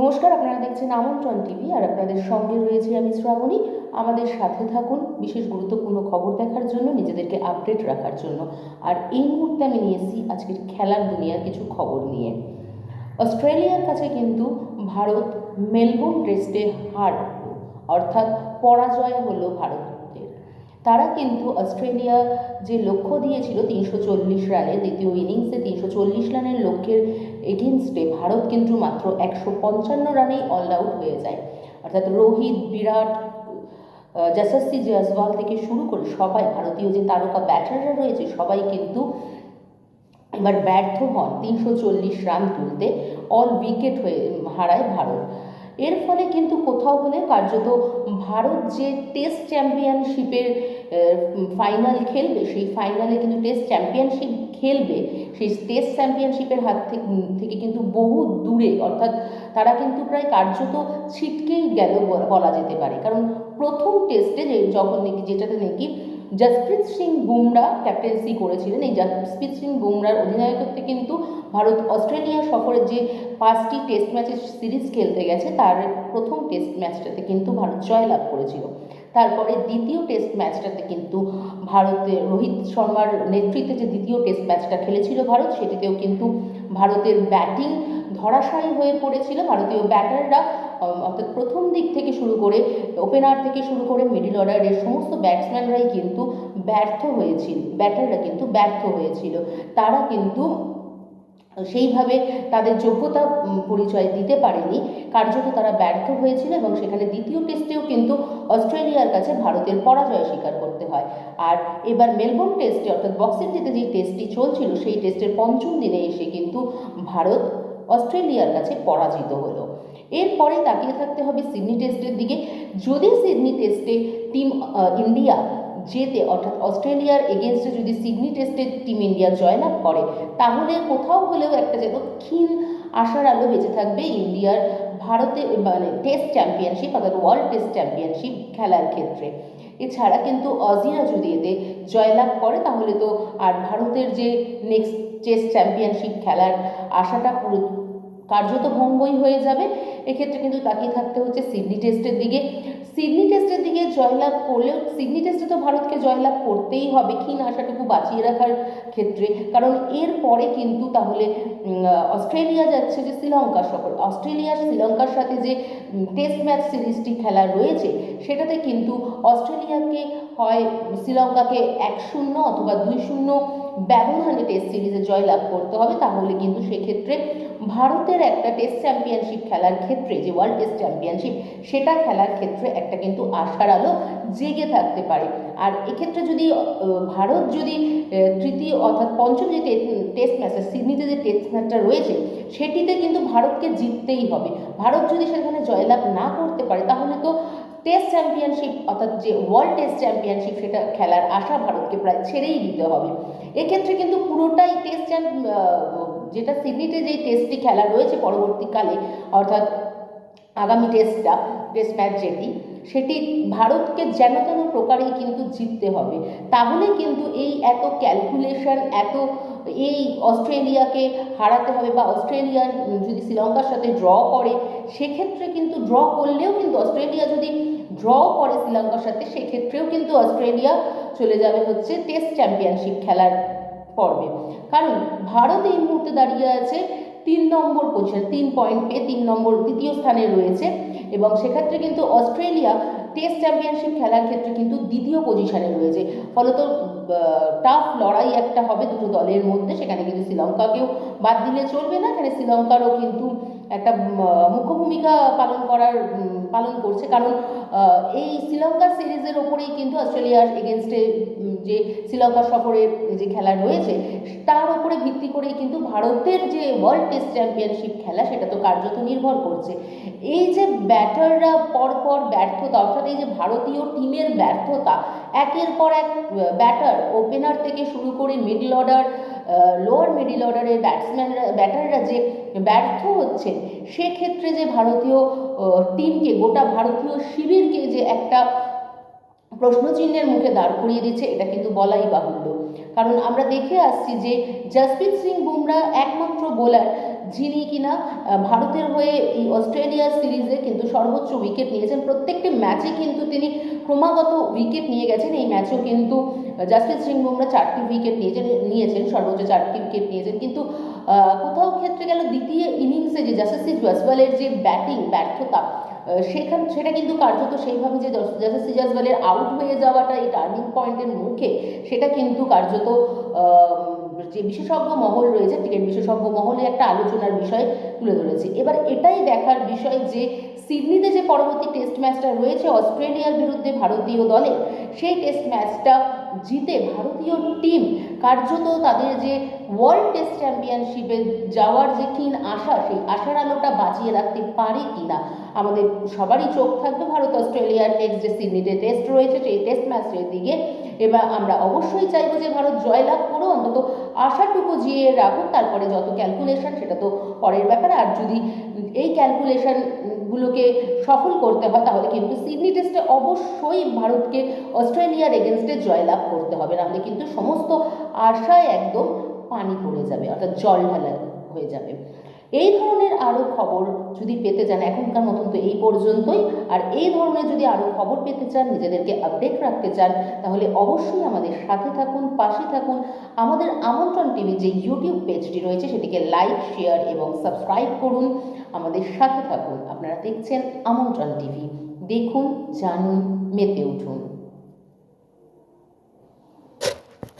নমস্কার, আপনারা দেখছেন আমন্ত্রণ টিভি আর আপনাদের সঙ্গে রয়েছে আমি শ্রাবণী। আমাদের সাথে থাকুন বিশেষ গুরুত্বপূর্ণ খবর দেখার জন্য, নিজেদেরকে আপডেট রাখার জন্য। আর এই মুহূর্তে আমি নিয়ে এসেছি আজকের খেলার দুনিয়ার কিছু খবর নিয়ে। অস্ট্রেলিয়ার কাছে কিন্তু ভারত মেলবোর্ন টেস্টে হার অর্থাৎ পরাজয় হলো ভারতের তারা কিন্তু অস্ট্রেলিয়া যে লক্ষ্য দিয়েছিল তিনশো চল্লিশ রানের দ্বিতীয় ইনিংসে তিনশো চল্লিশ রানের লক্ষ্যের এগেনস্টে ভারত কিন্তু মাত্র একশো পঞ্চান্ন রানেই অল আউট হয়ে যায়। অর্থাৎ রোহিত, বিরাট যশস্বী জয়সওয়াল থেকে শুরু করে সবাই, ভারতীয় যে তারকা ব্যাটাররা রয়েছে, সবাই কিন্তু এবার ব্যর্থ হন। তিনশো চল্লিশ রান তুলতে অল উইকেট হয়ে হারায় ভারত। এর ফলে কিন্তু কোথাও হলে কার্যত ভারত যে টেস্ট চ্যাম্পিয়নশিপের ফাইনাল খেলবে, সেই ফাইনালে কিন্তু টেস্ট চ্যাম্পিয়নশিপ খেলবে। সেই টেস্ট চ্যাম্পিয়নশিপের হাত থেকে কিন্তু বহু দূরে, অর্থাৎ তারা কিন্তু প্রায় কার্যত ছিটকেই গেল বলা যেতে পারে। কারণ প্রথম টেস্টে যে, যখন নাকি, যেটাতে নাকি জসপ্রীত সিং বুমরা ক্যাপ্টেন্সি করেছিলেন। এই জসপ্রীত সিং বুমরার অধিনায়কত্বে কিন্তু ভারত অস্ট্রেলিয়া সফরের যে পাঁচটি টেস্ট ম্যাচের সিরিজ খেলতে গেছে, তার প্রথম টেস্ট ম্যাচটাতে কিন্তু ভারত জয়লাভ করেছিল। তারপরে দ্বিতীয় টেস্ট ম্যাচটাতে কিন্তু ভারতের রোহিত শর্মার নেতৃত্বে যে দ্বিতীয় টেস্ট ম্যাচটা খেলেছিল ভারত, সেটিতেও কিন্তু ভারতের ব্যাটিং ধরাশায়ী হয়ে পড়েছিল ভারতীয় ব্যাটাররা। অর্থাৎ প্রথম দিক থেকে শুরু করে ওপেনার থেকে শুরু করে মিডিল অর্ডারের সমস্ত ব্যাটসম্যানরাই কিন্তু ব্যর্থ হয়েছিল, ব্যাটাররা কিন্তু ব্যর্থ হয়েছিল। তারা কিন্তু সেইভাবে তাদের যোগ্যতা পরিচয় দিতে পারেনি। কার্যত তারা ব্যর্থ হয়েছিল এবং সেখানে দ্বিতীয় টেস্টেও কিন্তু অস্ট্রেলিয়ার কাছে ভারতের পরাজয় স্বীকার করতে হয়। আর এবার মেলবোর্ন টেস্টে অর্থাৎ বক্সিং জিতে যে টেস্টটি চলছিল, সেই টেস্টের পঞ্চম দিনে এসে কিন্তু ভারত অস্ট্রেলিয়ার কাছে পরাজিত হলো। এরপরে তাকিয়ে থাকতে হবে সিডনি টেস্টের দিকে। যদি সিডনি টেস্টে টিম ইন্ডিয়া জেতে, অর্থাৎ অস্ট্রেলিয়ার এগেনস্টে যদি সিডনি টেস্টে টিম ইন্ডিয়া জয়লাভ করে, তাহলে কোথাও হলেও একটা যেন ক্ষীণ আশার আলো বেঁচে থাকবে ইন্ডিয়ার ভারতে মানে টেস্ট চ্যাম্পিয়নশিপ, অর্থাৎ ওয়ার্ল্ড টেস্ট চ্যাম্পিয়নশিপ খেলার ক্ষেত্রে। এছাড়া কিন্তু অজিরা যদি এতে জয়লাভ করে, তাহলে তো আর ভারতের যে নেক্সট টেস্ট চ্যাম্পিয়নশিপ খেলার আশাটা পুরো কার্যত ভঙ্গই হয়ে যাবে। এক্ষেত্রে কিন্তু তাকিয়ে থাকতে হচ্ছে সিডনি টেস্টের দিকে। সিডনি টেস্টের দিকে জয়লাভ করলেও সিডনি টেস্টে তো ভারতকে জয়লাভ করতেই হবে। ক্ষীণ আশাটুকু বাঁচিয়ে রাখার ক্ষেত্রে, কারণ এর পরে কিন্তু তাহলে অস্ট্রেলিয়া যাচ্ছে যে শ্রীলঙ্কা সফর। অস্ট্রেলিয়া শ্রীলঙ্কার সাথে যে টেস্ট ম্যাচ সিরিজটি খেলা রয়েছে, সেটাতে কিন্তু অস্ট্রেলিয়াকে হয়, শ্রীলঙ্কাকে এক শূন্য অথবা দুই শূন্য ব্যবধানে টেস্ট সিরিজে জয়লাভ করতে হবে। তাহলে কিন্তু সেক্ষেত্রে ভারতের একটা টেস্ট চ্যাম্পিয়নশিপ খেলার ক্ষেত্রে, যে ওয়ার্ল্ড টেস্ট চ্যাম্পিয়নশিপ সেটা খেলার ক্ষেত্রে একটা কিন্তু আশার আলো জেগে থাকতে পারে। আর এক্ষেত্রে যদি ভারত যদি তৃতীয় অর্থাৎ পঞ্চম যে টেস্ট ম্যাচ সিডনিতে যে টেস্ট ম্যাচটা রয়েছে, সেটিতে কিন্তু ভারতকে জিততেই হবে। ভারত যদি সেখানে জয়লাভ না করতে পারে, তাহলে তো টেস্ট চ্যাম্পিয়নশিপ অর্থাৎ যে ওয়ার্ল্ড টেস্ট চ্যাম্পিয়নশিপ সেটা খেলার আশা ভারতকে প্রায় ছেড়েই দিতে হবে। এক্ষেত্রে কিন্তু পুরোটাই টেস্ট যেটা সিডনিতে যেই টেস্টটি খেলা রয়েছে পরবর্তীকালে, অর্থাৎ আগামী টেস্টটা টেস্ট ম্যাচ যেটি সেটি ভারতকে যেন তেন প্রকারেই কিন্তু জিততে হবে। তাহলে কিন্তু এই এত ক্যালকুলেশন এত এই অস্ট্রেলিয়াকে হারাতে হবে বা অস্ট্রেলিয়া যদি শ্রীলঙ্কার সাথে ড্র করে, সেক্ষেত্রে কিন্তু ড্র করলেও কিন্তু অস্ট্রেলিয়া যদি ড্র করে শ্রীলঙ্কার সাথে, সেক্ষেত্রেও কিন্তু অস্ট্রেলিয়া চলে যাবে হচ্ছে টেস্ট চ্যাম্পিয়নশিপ খেলার পর্বে। কারণ ভারত এই মুহূর্তে দাঁড়িয়ে আছে তিন নম্বর পজিশন তিন পয়েন্ট পেয়ে তিন নম্বর তৃতীয় স্থানে রয়েছে। এবং সেক্ষেত্রে কিন্তু অস্ট্রেলিয়া টেস্ট চ্যাম্পিয়নশিপ খেলার ক্ষেত্রে কিন্তু দ্বিতীয় পজিশনে রয়েছে। ফলত টাফ লড়াই একটা হবে দুটো দলের মধ্যে। সেখানে কিন্তু শ্রীলঙ্কাকেও বাদ দিলে চলবে না। এখানে শ্রীলঙ্কারও কিন্তু একটা মুখ্য ভূমিকা পালন করার পালন করছে। কারণ এই শ্রীলঙ্কা সিরিজের ওপরেই কিন্তু অস্ট্রেলিয়ার এগেনস্টে যে শ্রীলঙ্কা সফরের যে খেলা রয়েছে, তার উপরে ভিত্তি করেই কিন্তু ভারতের যে ওয়ার্ল্ড টেস্ট চ্যাম্পিয়নশিপ খেলা, সেটা তো কার্যত নির্ভর করছে। এই যে ব্যাটাররা পরপর ব্যর্থতা, অর্থাৎ এই যে ভারতীয় টিমের ব্যর্থতা, একের পর এক ব্যাটার ওপেনার থেকে শুরু করে মিডল অর্ডার লোয়ার মিডল অর্ডারের ব্যাটসম্যানরা ব্যাটাররা যে ব্যর্থ হচ্ছেন, সেক্ষেত্রে যে ভারতীয় টিমকে গোটা ভারতীয় শিবিরকে যে একটা প্রশ্নচিহ্নের মুখে দাঁড় করিয়ে দিচ্ছে, এটা কিন্তু বলাই বাহুল্য। কারণ আমরা দেখে আসছি যে জসপ্রীত সিং বুমরা একমাত্র বোলার, যিনি কিনা ভারতের হয়ে এই অস্ট্রেলিয়ার সিরিজে কিন্তু সর্বোচ্চ উইকেট নিয়েছেন। প্রত্যেকটি ম্যাচে কিন্তু তিনি ক্রমাগত উইকেট নিয়ে গেছেন। এই ম্যাচেও কিন্তু জাসপ্রীত সিং বুমরা চারটি উইকেট নিয়েছেন নিয়েছেন, সর্বোচ্চ চারটি উইকেট নিয়েছেন। কিন্তু কোথাও ক্ষেত্রে গেল দ্বিতীয় ইনিংসে যে জাসপ্রীত জয়সওয়ালের যে ব্যাটিং ব্যর্থতা সেখান সেটা কিন্তু কার্যত সেইভাবে যে জাসপ্রীত জয়সওয়ালের আউট হয়ে যাওয়াটা এই টার্নিং পয়েন্টের মুখে, সেটা কিন্তু কার্যত যে বিশেষজ্ঞ মহল রয়েছে, ক্রিকেট বিশেষজ্ঞ মহলে একটা আলোচনার বিষয় তুলে ধরেছে। এবার এটাই দেখার বিষয় যে সিডনিতে যে পরবর্তী টেস্ট ম্যাচটা রয়েছে, অস্ট্রেলিয়ার বিরুদ্ধে ভারতীয় দলে, সেই টেস্ট ম্যাচটা জিতে ভারতীয় টিম কার্যত তাদের যে ওয়ার্ল্ড টেস্ট চ্যাম্পিয়নশিপে যাওয়ার যে ক্ষীণ আশা, সেই আশার আলোটা বাঁচিয়ে রাখতে পারে কিনা? আমাদের সবারই চোখ থাকবে ভারত, অস্ট্রেলিয়ার নেক্সট যে সিডনিতে টেস্ট রয়েছে, সেই টেস্ট ম্যাচের দিকে। এবার আমরা অবশ্যই চাইব যে ভারত জয়লাভ করো অন্তত আশাটুকু জিয়ে রাখুক, তারপরে যত ক্যালকুলেশন সেটা তো পরের ব্যাপার। আর যদি এই ক্যালকুলেশনগুলোকে সফল করতে হয়, তাহলে কিন্তু সিডনি টেস্টে অবশ্যই ভারতকে অস্ট্রেলিয়ার এগেনস্টে জয়লাভ করতে হবে। নাহলে কিন্তু সমস্ত আশায় একদম পানি পড়ে যাবে, অর্থাৎ জল ঢালা হয়ে যাবে। এই ধরনের আরও খবর যদি পেতে চান, এখনকার মতন তো এই পর্যন্তই। আর এই ধরনের যদি আরও খবর পেতে চান, নিজেদেরকে আপডেট রাখতে চান, তাহলে অবশ্যই আমাদের সাথে থাকুন, পাশে থাকুন। আমাদের আমন্ত্রণ টিভি যে ইউটিউব পেজটি রয়েছে, সেটিকে লাইক শেয়ার এবং সাবস্ক্রাইব করুন। আমাদের সাথে থাকুন। আপনারা দেখছেন আমন্ত্রণ টিভি। দেখুন, জানুন, মেতে উঠুন।